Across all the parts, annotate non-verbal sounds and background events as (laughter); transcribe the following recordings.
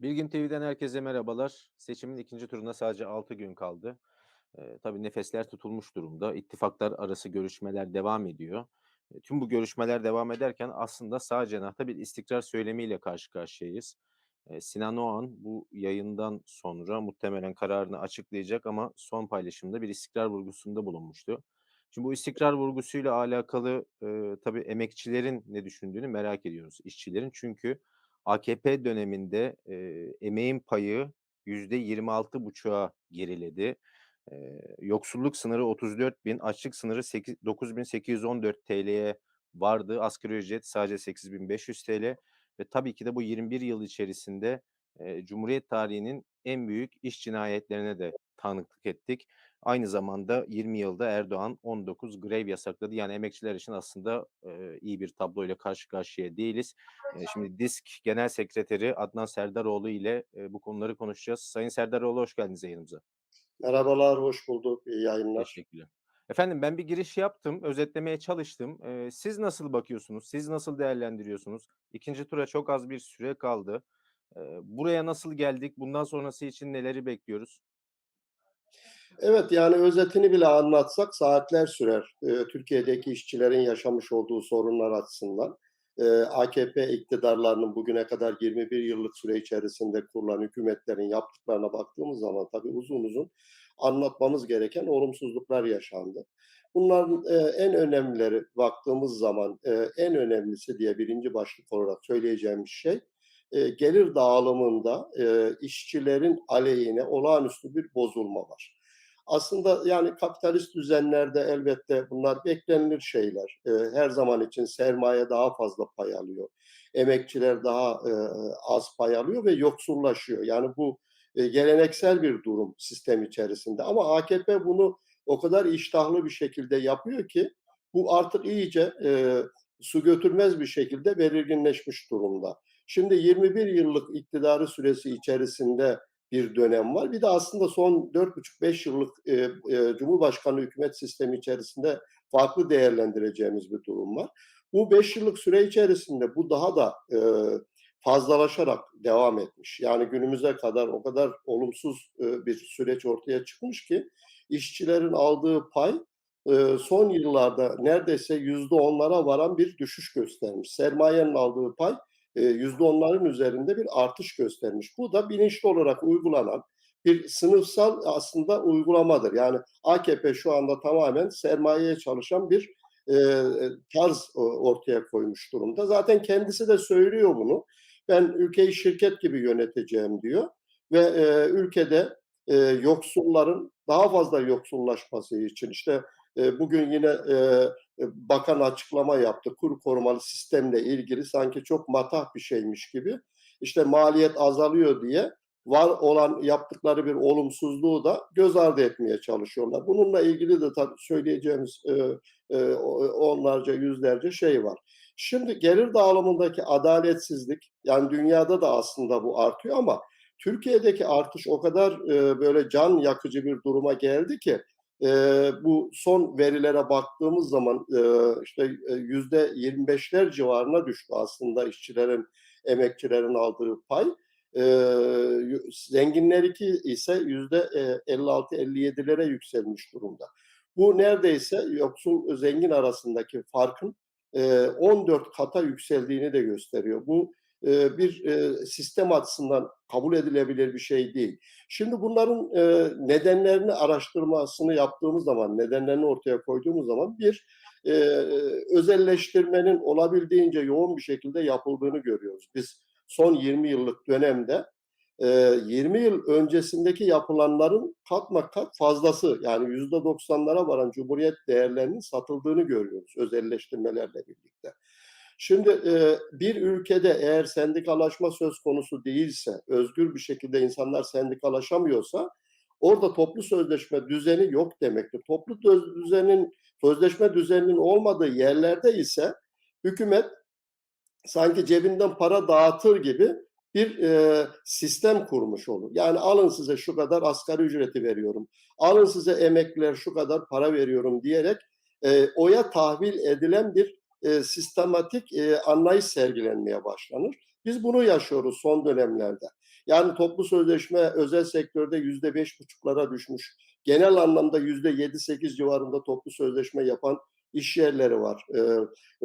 Bilgin TV'den herkese merhabalar. Seçimin ikinci turuna sadece 6 gün kaldı. Eee, tabii nefesler tutulmuş durumda. İttifaklar arası görüşmeler devam ediyor. Eee, tüm bu görüşmeler devam ederken aslında sağ cenahta bir istikrar söylemiyle karşı karşıyayız. Eee, Sinan Oğan bu yayından sonra muhtemelen kararını açıklayacak ama son paylaşımda bir istikrar vurgusunda bulunmuştu. Şimdi bu istikrar vurgusuyla alakalı, eee, tabii emekçilerin ne düşündüğünü merak ediyoruz, işçilerin. Çünkü AKP döneminde, eee, emeğin payı %26,5'a geriledi. Eee, yoksulluk sınırı 34.000, açlık sınırı seki TL vardı. Asgari ücret sadece TL 8.500 ve tabii ki de bu 21 yıl içerisinde, eee, Cumhuriyet tarihinin en büyük iş cinayetlerine de tanıklık ettik. Aynı zamanda 20 yılda Erdoğan 19 grev yasakladı. Yani emekçiler için aslında, eee, iyi bir tabloyla karşı karşıya değiliz. Eee, şimdi DİSK Genel Sekreteri Adnan Serdaroğlu ile, eee, bu konuları konuşacağız. Sayın Serdaroğlu hoş geldiniz yayınımıza. Merhabalar, hoş bulduk. İyi yayınlar. Teşekkürler. Efendim ben bir giriş yaptım, özetlemeye çalıştım. Eee, siz nasıl bakıyorsunuz? Siz nasıl değerlendiriyorsunuz? İkinci tura çok az bir süre kaldı. Eee, buraya nasıl geldik? Bundan sonrası için neleri bekliyoruz? Evet, yani özetini bile anlatsak saatler sürer. Eee, Türkiye'deki işçilerin yaşamış olduğu sorunlar açısından. Eee, AKP iktidarlarının bugüne kadar 21 yıllık süre içerisinde kurulan hükümetlerin yaptıklarına baktığımız zaman tabii uzun uzun anlatmamız gereken olumsuzluklar yaşandı. Bunların eee, en önemlileri baktığımız zaman eee, en önemlisi diye birinci başlık olarak söyleyeceğimiz şey eee, gelir dağılımında eee, işçilerin aleyhine olağanüstü bir bozulma var. Aslında yani kapitalist düzenlerde elbette bunlar beklenilir şeyler. Eee, her zaman için sermaye daha fazla pay alıyor. Emekçiler daha eee, az pay alıyor ve yoksullaşıyor. Yani bu eee, geleneksel bir durum sistem içerisinde. Ama AKP bunu o kadar iştahlı bir şekilde yapıyor ki bu artık iyice eee, su götürmez bir şekilde belirginleşmiş durumda. Şimdi 21 yıllık iktidarı süresi içerisinde bir dönem var. Bir de aslında son 4,5-5 yıllık e, e, Cumhurbaşkanlığı hükümet sistemi içerisinde farklı değerlendireceğimiz bir durum var. Bu 5 yıllık süre içerisinde bu daha da e, fazlalaşarak devam etmiş. Yani günümüze kadar o kadar olumsuz e, bir süreç ortaya çıkmış ki işçilerin aldığı pay e, son yıllarda neredeyse yüzde onlara varan bir düşüş göstermiş. Sermayenin aldığı pay yüzde onların üzerinde bir artış göstermiş. Bu da bilinçli olarak uygulanan bir sınıfsal aslında uygulamadır. Yani AKP şu anda tamamen sermayeye çalışan bir e, tarz ortaya koymuş durumda. Zaten kendisi de söylüyor bunu. Ben ülkeyi şirket gibi yöneteceğim diyor ve e, ülkede e, yoksulların daha fazla yoksullaşması için işte e, bugün yine e, e, bakan açıklama yaptı. Kur korumalı sistemle ilgili sanki çok matah bir şeymiş gibi. İşte maliyet azalıyor diye var olan yaptıkları bir olumsuzluğu da göz ardı etmeye çalışıyorlar. Bununla ilgili de tabii söyleyeceğimiz e, e, onlarca yüzlerce şey var. Şimdi gelir dağılımındaki adaletsizlik yani dünyada da aslında bu artıyor ama Türkiye'deki artış o kadar e, böyle can yakıcı bir duruma geldi ki e, bu son verilere baktığımız zaman e, işte yüzde 25'ler civarına düştü aslında işçilerin, emekçilerin aldığı pay. E, zenginler ise yüzde 56-57'lere yükselmiş durumda. Bu neredeyse yoksul zengin arasındaki farkın e, 14 kata yükseldiğini de gösteriyor. Bu e, bir e, sistem açısından kabul edilebilir bir şey değil. Şimdi bunların e, nedenlerini araştırmasını yaptığımız zaman, nedenlerini ortaya koyduğumuz zaman bir özelleştirmenin olabildiğince yoğun bir şekilde yapıldığını görüyoruz. Biz son 20 yıllık dönemde 20 yıl öncesindeki yapılanların katma kat fazlası yani yüzde 90'lara varan cumhuriyet değerlerinin satıldığını görüyoruz özelleştirmelerle birlikte. Şimdi e, bir ülkede eğer sendikalaşma söz konusu değilse, özgür bir şekilde insanlar sendikalaşamıyorsa orada toplu sözleşme düzeni yok demektir. Toplu düzenin, sözleşme düzeninin olmadığı yerlerde ise hükümet sanki cebinden para dağıtır gibi bir e, sistem kurmuş olur. Yani alın size şu kadar asgari ücreti veriyorum, alın size emekliler şu kadar para veriyorum diyerek e, oya tahvil edilen bir e, sistematik e, anlayış sergilenmeye başlanır. Biz bunu yaşıyoruz son dönemlerde. Yani toplu sözleşme özel sektörde yüzde beş buçuklara düşmüş. Genel anlamda yüzde yedi sekiz civarında toplu sözleşme yapan iş yerleri var. Ee,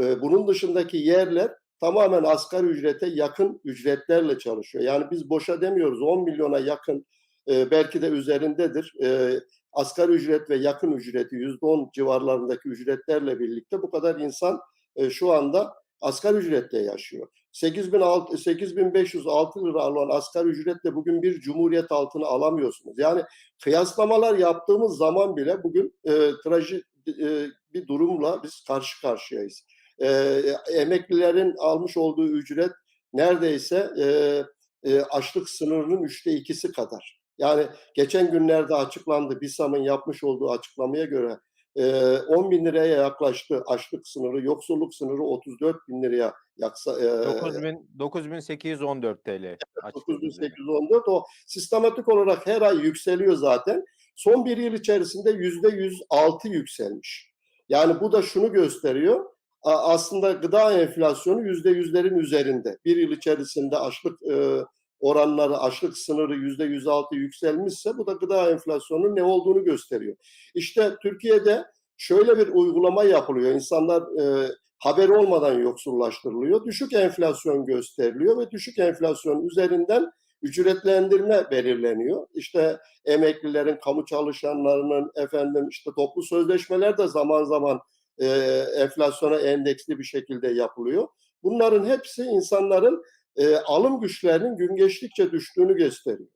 e, bunun dışındaki yerler tamamen asgari ücrete yakın ücretlerle çalışıyor. Yani biz boşa demiyoruz 10 milyona yakın e, belki de üzerindedir. E, asgari ücret ve yakın ücreti %10 civarlarındaki ücretlerle birlikte bu kadar insan e, şu anda asgari ücretle yaşıyor. 8600 8506 lira alan asgari ücretle bugün bir cumhuriyet altını alamıyorsunuz. Yani kıyaslamalar yaptığımız zaman bile bugün e, trajik e, bir durumla biz karşı karşıyayız. E, emeklilerin almış olduğu ücret neredeyse e, e, açlık sınırının üçte ikisi kadar. Yani geçen günlerde açıklandı BİSAM'ın yapmış olduğu açıklamaya göre e, 10 bin liraya yaklaştı açlık sınırı, yoksulluk sınırı 34 bin liraya yaksa. E, 9000 9814 TL. açık üzeri. 9814 o sistematik olarak her ay yükseliyor zaten. Son bir yıl içerisinde yüzde 106 yükselmiş. Yani bu da şunu gösteriyor. Aslında gıda enflasyonu yüzde yüzlerin üzerinde. Bir yıl içerisinde açlık e, oranları, açlık sınırı yüzde 106 yükselmişse bu da gıda enflasyonunun ne olduğunu gösteriyor. İşte Türkiye'de şöyle bir uygulama yapılıyor. İnsanlar e, haber olmadan yoksullaştırılıyor. Düşük enflasyon gösteriliyor ve düşük enflasyon üzerinden ücretlendirme belirleniyor. İşte emeklilerin, kamu çalışanlarının efendim işte toplu sözleşmeler de zaman zaman e, enflasyona endeksli bir şekilde yapılıyor. Bunların hepsi insanların e, alım güçlerinin gün geçtikçe düştüğünü gösteriyor.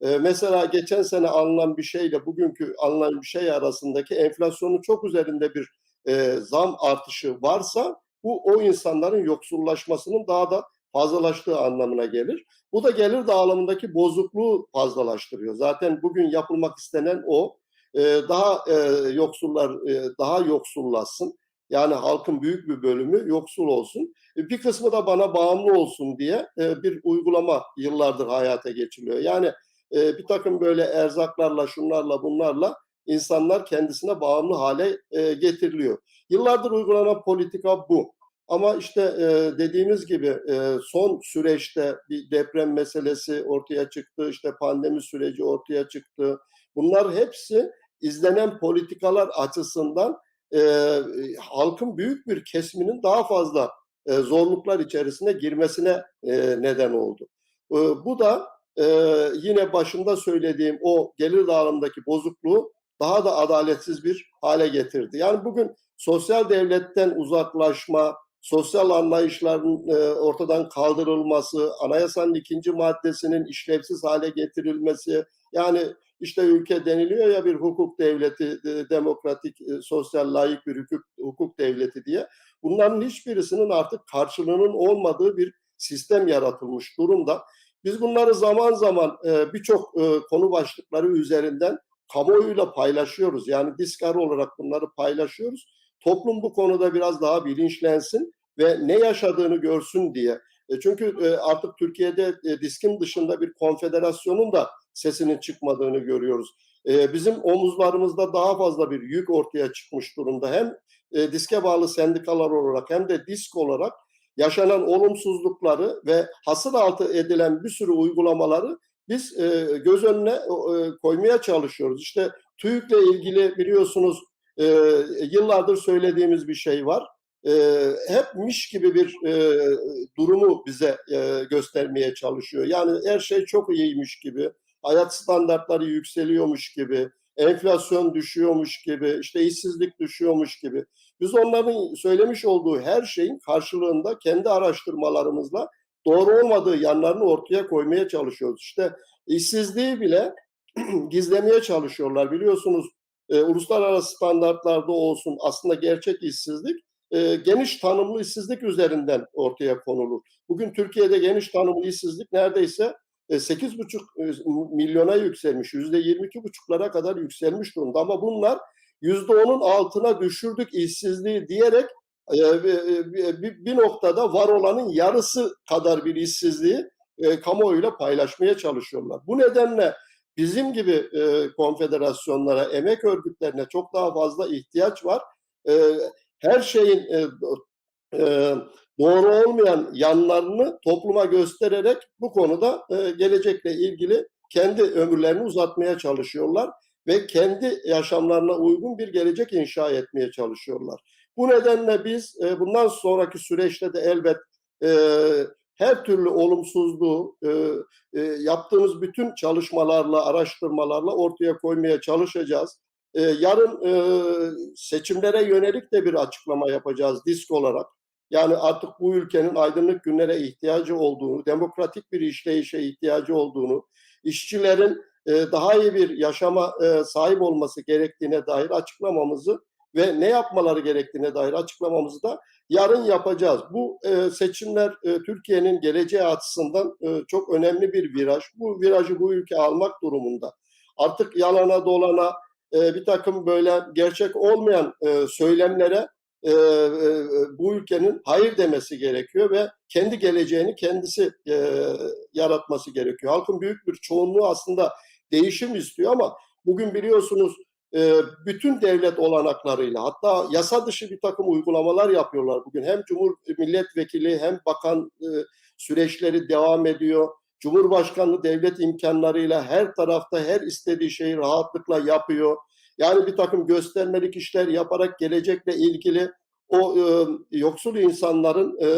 E, mesela geçen sene alınan bir şeyle bugünkü alınan bir şey arasındaki enflasyonun çok üzerinde bir e, zam artışı varsa bu o insanların yoksullaşmasının daha da fazlalaştığı anlamına gelir. Bu da gelir dağılımındaki bozukluğu fazlalaştırıyor. Zaten bugün yapılmak istenen o. E, daha e, yoksullar e, daha yoksullaşsın. Yani halkın büyük bir bölümü yoksul olsun. E, bir kısmı da bana bağımlı olsun diye e, bir uygulama yıllardır hayata geçiriliyor. Yani e, bir takım böyle erzaklarla, şunlarla, bunlarla insanlar kendisine bağımlı hale getiriliyor. Yıllardır uygulanan politika bu. Ama işte dediğimiz gibi son süreçte bir deprem meselesi ortaya çıktı, işte pandemi süreci ortaya çıktı. Bunlar hepsi izlenen politikalar açısından e, halkın büyük bir kesiminin daha fazla e, zorluklar içerisine girmesine e, neden oldu. E, bu da e, yine başında söylediğim o gelir dağılımındaki bozukluğu daha da adaletsiz bir hale getirdi. Yani bugün sosyal devletten uzaklaşma, sosyal anlayışların e, ortadan kaldırılması, anayasanın ikinci maddesinin işlevsiz hale getirilmesi, yani işte ülke deniliyor ya bir hukuk devleti, e, demokratik, e, sosyal layık bir hukuk, hukuk devleti diye. Bunların hiçbirisinin artık karşılığının olmadığı bir sistem yaratılmış durumda. Biz bunları zaman zaman e, birçok konu başlıkları üzerinden kamuoyuyla paylaşıyoruz. Yani diskar olarak bunları paylaşıyoruz. Toplum bu konuda biraz daha bilinçlensin ve ne yaşadığını görsün diye. E, çünkü e, artık Türkiye'de e, diskin dışında bir konfederasyonun da sesinin çıkmadığını görüyoruz. E, bizim omuzlarımızda daha fazla bir yük ortaya çıkmış durumda. Hem e, diske bağlı sendikalar olarak hem de disk olarak yaşanan olumsuzlukları ve hasıl altı edilen bir sürü uygulamaları biz göz önüne koymaya çalışıyoruz. İşte TÜİK'le ilgili biliyorsunuz yıllardır söylediğimiz bir şey var. E, hepmiş gibi bir e, durumu bize e, göstermeye çalışıyor. Yani her şey çok iyiymiş gibi, hayat standartları yükseliyormuş gibi, enflasyon düşüyormuş gibi, işte işsizlik düşüyormuş gibi. Biz onların söylemiş olduğu her şeyin karşılığında kendi araştırmalarımızla doğru olmadığı yanlarını ortaya koymaya çalışıyoruz. İşte işsizliği bile (clears throat) gizlemeye çalışıyorlar. Biliyorsunuz e, uluslararası standartlarda olsun aslında gerçek işsizlik e, geniş tanımlı işsizlik üzerinden ortaya konulur. Bugün Türkiye'de geniş tanımlı işsizlik neredeyse e, 8,5 milyona yükselmiş, %22,5'lara kadar yükselmiş durumda. Ama bunlar %10'un altına düşürdük işsizliği diyerek e, bir, noktada var olanın yarısı kadar bir işsizliği e, kamuoyuyla paylaşmaya çalışıyorlar. Bu nedenle bizim gibi e, konfederasyonlara, emek örgütlerine çok daha fazla ihtiyaç var. Her şeyin e, e, doğru olmayan yanlarını topluma göstererek bu konuda e, gelecekle ilgili kendi ömürlerini uzatmaya çalışıyorlar ve kendi yaşamlarına uygun bir gelecek inşa etmeye çalışıyorlar. Bu nedenle biz e, bundan sonraki süreçte de elbet e, her türlü olumsuzluğu e, e, yaptığımız bütün çalışmalarla, araştırmalarla ortaya koymaya çalışacağız. E, yarın e, seçimlere yönelik de bir açıklama yapacağız disk olarak. Yani artık bu ülkenin aydınlık günlere ihtiyacı olduğunu, demokratik bir işleyişe ihtiyacı olduğunu, işçilerin e, daha iyi bir yaşama e, sahip olması gerektiğine dair açıklamamızı ve ne yapmaları gerektiğine dair açıklamamızı da yarın yapacağız. Bu e, seçimler e, Türkiye'nin geleceği açısından e, çok önemli bir viraj. Bu virajı bu ülke almak durumunda. Artık yalana dolana e, bir takım böyle gerçek olmayan e, söylemlere e, e, bu ülkenin hayır demesi gerekiyor ve kendi geleceğini kendisi e, yaratması gerekiyor. Halkın büyük bir çoğunluğu aslında değişim istiyor ama bugün biliyorsunuz e, bütün devlet olanaklarıyla hatta yasa dışı bir takım uygulamalar yapıyorlar bugün. Hem Cumhur Milletvekili hem bakan e, süreçleri devam ediyor. Cumhurbaşkanlığı devlet imkanlarıyla her tarafta her istediği şeyi rahatlıkla yapıyor. Yani bir takım göstermelik işler yaparak gelecekle ilgili o e, yoksul insanların e,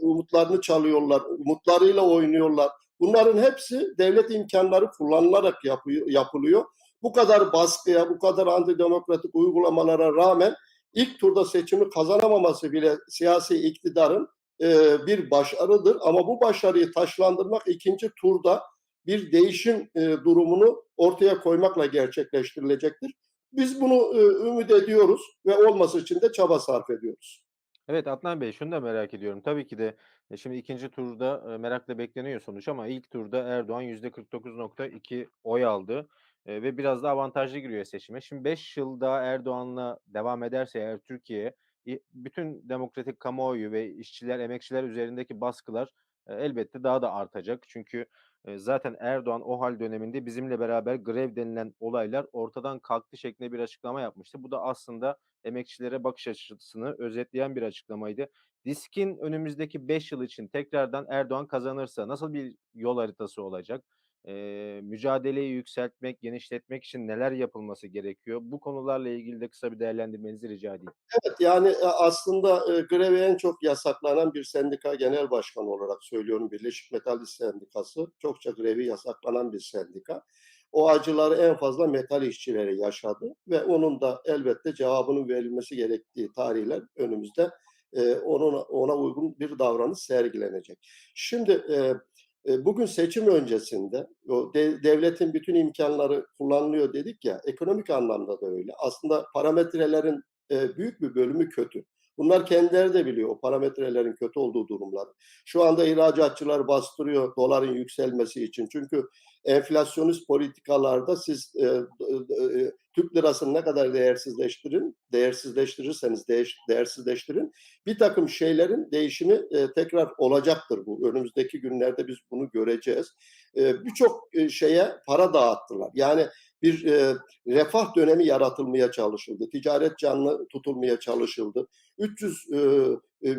umutlarını çalıyorlar, umutlarıyla oynuyorlar. Bunların hepsi devlet imkanları kullanılarak yapıyor, yapılıyor. Bu kadar baskıya, bu kadar antidemokratik uygulamalara rağmen ilk turda seçimi kazanamaması bile siyasi iktidarın e, bir başarıdır. Ama bu başarıyı taşlandırmak ikinci turda bir değişim e, durumunu ortaya koymakla gerçekleştirilecektir. Biz bunu e, ümit ediyoruz ve olması için de çaba sarf ediyoruz. Evet Adnan Bey, şunu da merak ediyorum. Tabii ki de şimdi ikinci turda merakla bekleniyor sonuç ama ilk turda Erdoğan %49.2 oy aldı ve biraz da avantajlı giriyor seçime. Şimdi 5 yıl daha Erdoğan'la devam ederse eğer Türkiye bütün demokratik kamuoyu ve işçiler, emekçiler üzerindeki baskılar e, elbette daha da artacak. Çünkü e, zaten Erdoğan o hal döneminde bizimle beraber grev denilen olaylar ortadan kalktı şeklinde bir açıklama yapmıştı. Bu da aslında emekçilere bakış açısını özetleyen bir açıklamaydı. Disk'in önümüzdeki 5 yıl için tekrardan Erdoğan kazanırsa nasıl bir yol haritası olacak? Eee, mücadeleyi yükseltmek, genişletmek için neler yapılması gerekiyor? Bu konularla ilgili de kısa bir değerlendirmenizi rica edeyim. Evet, yani e, aslında e, grevi en çok yasaklanan bir sendika genel başkanı olarak söylüyorum. Birleşik Metalist Sendikası çokça grevi yasaklanan bir sendika. O acıları en fazla metal işçileri yaşadı ve onun da elbette cevabının verilmesi gerektiği tarihler önümüzde. E, onun ona uygun bir davranış sergilenecek. Şimdi e, e, bugün seçim öncesinde o de, devletin bütün imkanları kullanılıyor dedik ya ekonomik anlamda da öyle. Aslında parametrelerin e, büyük bir bölümü kötü. Bunlar kendileri de biliyor o parametrelerin kötü olduğu durumları. Şu anda ihracatçılar bastırıyor doların yükselmesi için. Çünkü enflasyonist politikalarda siz e, e, Türk lirasını ne kadar değersizleştirin, değersizleştirirseniz değiş, değersizleştirin bir takım şeylerin değişimi e, tekrar olacaktır bu. Önümüzdeki günlerde biz bunu göreceğiz. E, Birçok e, şeye para dağıttılar. Yani bir e, refah dönemi yaratılmaya çalışıldı. Ticaret canlı tutulmaya çalışıldı. 300 e, e,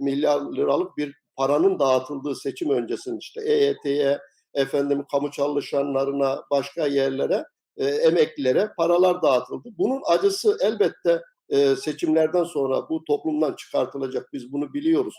milyar liralık bir paranın dağıtıldığı seçim öncesinde işte EYT'ye, efendim kamu çalışanlarına, başka yerlere, e, emeklilere paralar dağıtıldı. Bunun acısı elbette e, seçimlerden sonra bu toplumdan çıkartılacak. Biz bunu biliyoruz.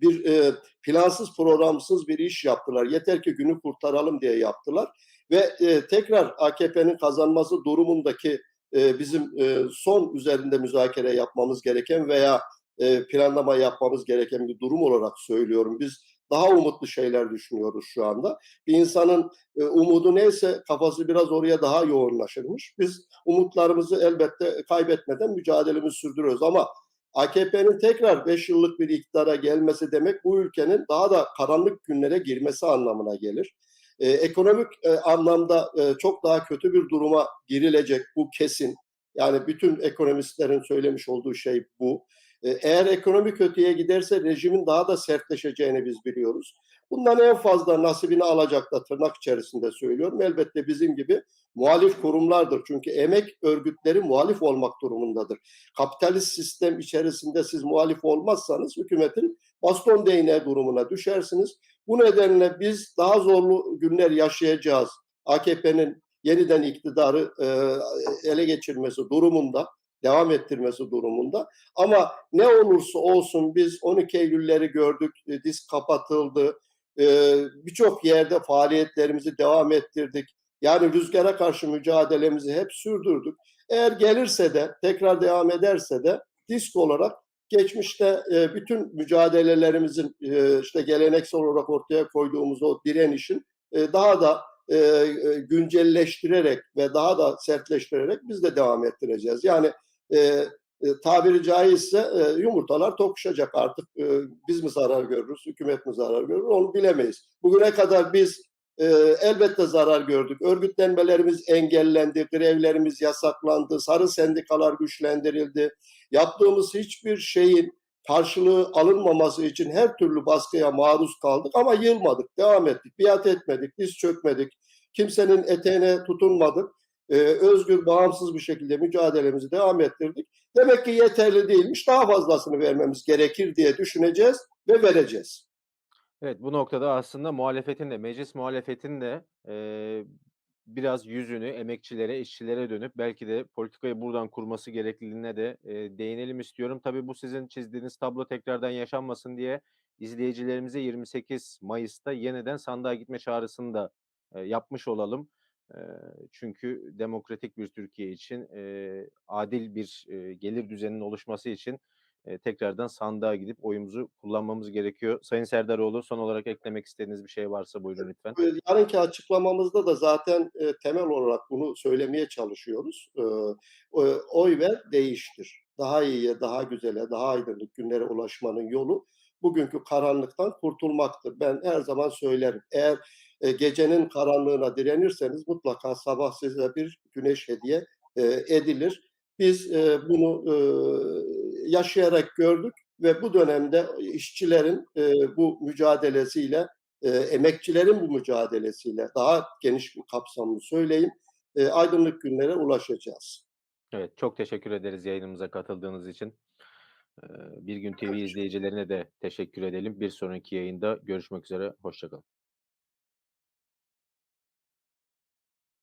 Bir e, plansız, programsız bir iş yaptılar. Yeter ki günü kurtaralım diye yaptılar ve e, tekrar AKP'nin kazanması durumundaki e, bizim e, son üzerinde müzakere yapmamız gereken veya e, planlama yapmamız gereken bir durum olarak söylüyorum. Biz daha umutlu şeyler düşünüyoruz şu anda. Bir insanın e, umudu neyse kafası biraz oraya daha yoğunlaşırmış. Biz umutlarımızı elbette kaybetmeden mücadelemizi sürdürüyoruz ama AKP'nin tekrar 5 yıllık bir iktidara gelmesi demek bu ülkenin daha da karanlık günlere girmesi anlamına gelir. Ee, ekonomik e, anlamda e, çok daha kötü bir duruma girilecek bu kesin. Yani bütün ekonomistlerin söylemiş olduğu şey bu. E, eğer ekonomi kötüye giderse rejimin daha da sertleşeceğini biz biliyoruz. Bundan en fazla nasibini alacak da tırnak içerisinde söylüyorum. Elbette bizim gibi muhalif kurumlardır. Çünkü emek örgütleri muhalif olmak durumundadır. Kapitalist sistem içerisinde siz muhalif olmazsanız hükümetin baston değneği durumuna düşersiniz. Bu nedenle biz daha zorlu günler yaşayacağız. AKP'nin yeniden iktidarı e, ele geçirmesi durumunda, devam ettirmesi durumunda. Ama ne olursa olsun biz 12 Eylül'leri gördük, e, disk kapatıldı, e, birçok yerde faaliyetlerimizi devam ettirdik. Yani rüzgara karşı mücadelemizi hep sürdürdük. Eğer gelirse de, tekrar devam ederse de disk olarak geçmişte e, bütün mücadelelerimizin e, işte geleneksel olarak ortaya koyduğumuz o direnişin e, daha da güncelleştirerek ve daha da sertleştirerek biz de devam ettireceğiz. Yani tabiri caizse e, yumurtalar tokuşacak artık. E, biz mi zarar görürüz, hükümet mi zarar görür onu bilemeyiz. Bugüne kadar biz e, elbette zarar gördük. Örgütlenmelerimiz engellendi, grevlerimiz yasaklandı, sarı sendikalar güçlendirildi. Yaptığımız hiçbir şeyin karşılığı alınmaması için her türlü baskıya maruz kaldık ama yılmadık, devam ettik, biat etmedik, diz çökmedik, kimsenin eteğine tutunmadık. Ee, özgür, bağımsız bir şekilde mücadelemizi devam ettirdik. Demek ki yeterli değilmiş, daha fazlasını vermemiz gerekir diye düşüneceğiz ve vereceğiz. Evet, bu noktada aslında muhalefetin de, meclis muhalefetinin de eee, biraz yüzünü emekçilere, işçilere dönüp belki de politikayı buradan kurması gerekliliğine de eee, değinelim istiyorum. Tabii bu sizin çizdiğiniz tablo tekrardan yaşanmasın diye izleyicilerimize 28 Mayıs'ta yeniden sandığa gitme çağrısını da eee, yapmış olalım. Çünkü demokratik bir Türkiye için, adil bir gelir düzeninin oluşması için tekrardan sandığa gidip oyumuzu kullanmamız gerekiyor. Sayın Serdaroğlu, son olarak eklemek istediğiniz bir şey varsa buyurun lütfen. Yarınki açıklamamızda da zaten, temel olarak bunu söylemeye çalışıyoruz. Oy ver, değiştir. Daha iyiye, daha güzele, daha aydınlık günlere ulaşmanın yolu bugünkü karanlıktan kurtulmaktır. Ben her zaman söylerim. Eğer, eee, gecenin karanlığına direnirseniz mutlaka sabah size bir güneş hediye, eee, edilir. Biz, eee, bunu, eee, yaşayarak gördük ve bu dönemde işçilerin, eee, bu mücadelesiyle, eee, emekçilerin bu mücadelesiyle daha geniş bir kapsamlı söyleyeyim, eee, aydınlık günlere ulaşacağız. Evet, çok teşekkür ederiz yayınımıza katıldığınız için. Eee, Bir Gün TV izleyicilerine de teşekkür edelim. Bir sonraki yayında görüşmek üzere, hoşça kalın.